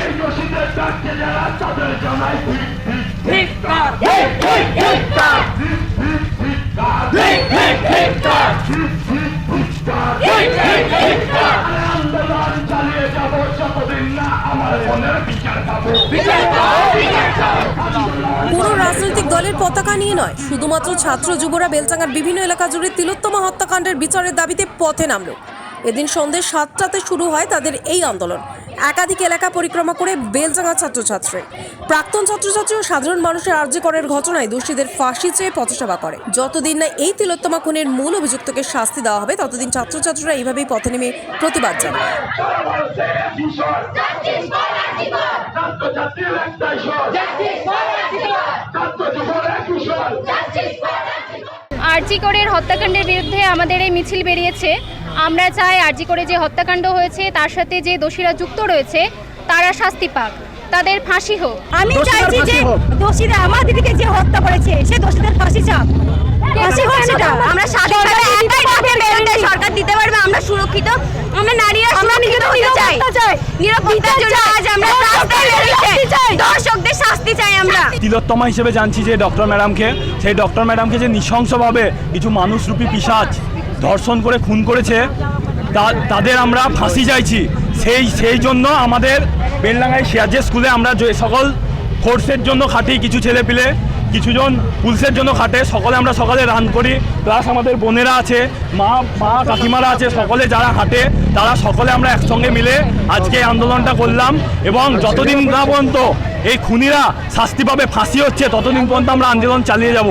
এই দোষীদের ডাকতে যারা তাদের জানাই আন্দোলন চালিয়ে যাব যতদিন না আমার মনের বিচার পাবো কোনো রাজনৈতিক দলের পতাকা নিয়ে নয়, শুধুমাত্র ছাত্র যুবরা বেলচাঙ্গার বিভিন্ন এলাকা জুড়ে তিলোত্তমা হত্যাকাণ্ডের বিচারের দাবিতে পথে নামল। এদিন সন্ধ্যে সাতটাতে শুরু হয় তাদের এই আন্দোলন। একাধিক এলাকা পরিক্রমা করে বেলচাঙ্গা ছাত্রছাত্রী। প্রাক্তন ছাত্রছাত্রী ও সাধারণ মানুষের আর্যকরের ঘটনায় দোষীদের ফাঁসি চেয়ে পথসভা করে। যতদিন না এই তিলোত্তমা খুনের মূল অভিযুক্তকে শাস্তি দেওয়া হবে, ততদিন ছাত্রছাত্রীরা এইভাবেই পথে নেমে প্রতিবাদ জানায়। একটাই ছাত্র যুবর একই স্বর আরজিকরের হত্যাকাণ্ডের বিরুদ্ধে আমাদের এই মিছিল বেরিয়েছে। আমরা চাই আরজিকরে যে হত্যাকাণ্ড হয়েছে তার সাথে যে দোষীরা যুক্ত রয়েছে তারা শাস্তি পাক। তাদের ফাঁসি হোক। আমি চাইছি যে দোষীরা আমার দিদিকে যে হত্যা করেছে সে দোষীদের ফাঁসি চাপ ফাঁসি হোক সেটা। আমরা নারীরা আমরা নিজেদের হতে চাই। নিরাপত্তা চাই। নিরাপত্তার জন্য আজ আমরা রাস্তায় বেরোচ্ছি দর্শকদের শাস্তি চাই আমরা। তিলোত্তমা হিসেবে জানছি যে ডক্টর ম্যাডামকে। সেই ডক্টর ম্যাডামকে যে নৃশংসভাবে কিছু মানুষরূপী পিসাচ ধর্ষণ করে খুন করেছে তাদের আমরা ফাঁসি চাইছি। সেই সেই জন্য আমাদের বেলডাঙ্গায় সিয়াজে স্কুলে আমরা যে সকল কোর্সের জন্য খাটি কিছু ছেলে পিলে কিছুজন পুলিশের জন্য খাটে। সকলে আমরা সকালে রান করি। প্লাস আমাদের বোনেরা আছে, মা মা, কাকিমারা আছে, সকলে যারা হাঁটে তারা সকলে আমরা একসঙ্গে মিলে আজকে আন্দোলনটা করলাম এবং যতদিন না পর্যন্ত এই খুনিরা শাস্তি পাবে, ফাঁসি হচ্ছে, ততদিন পর্যন্ত আমরা আন্দোলন চালিয়ে যাব।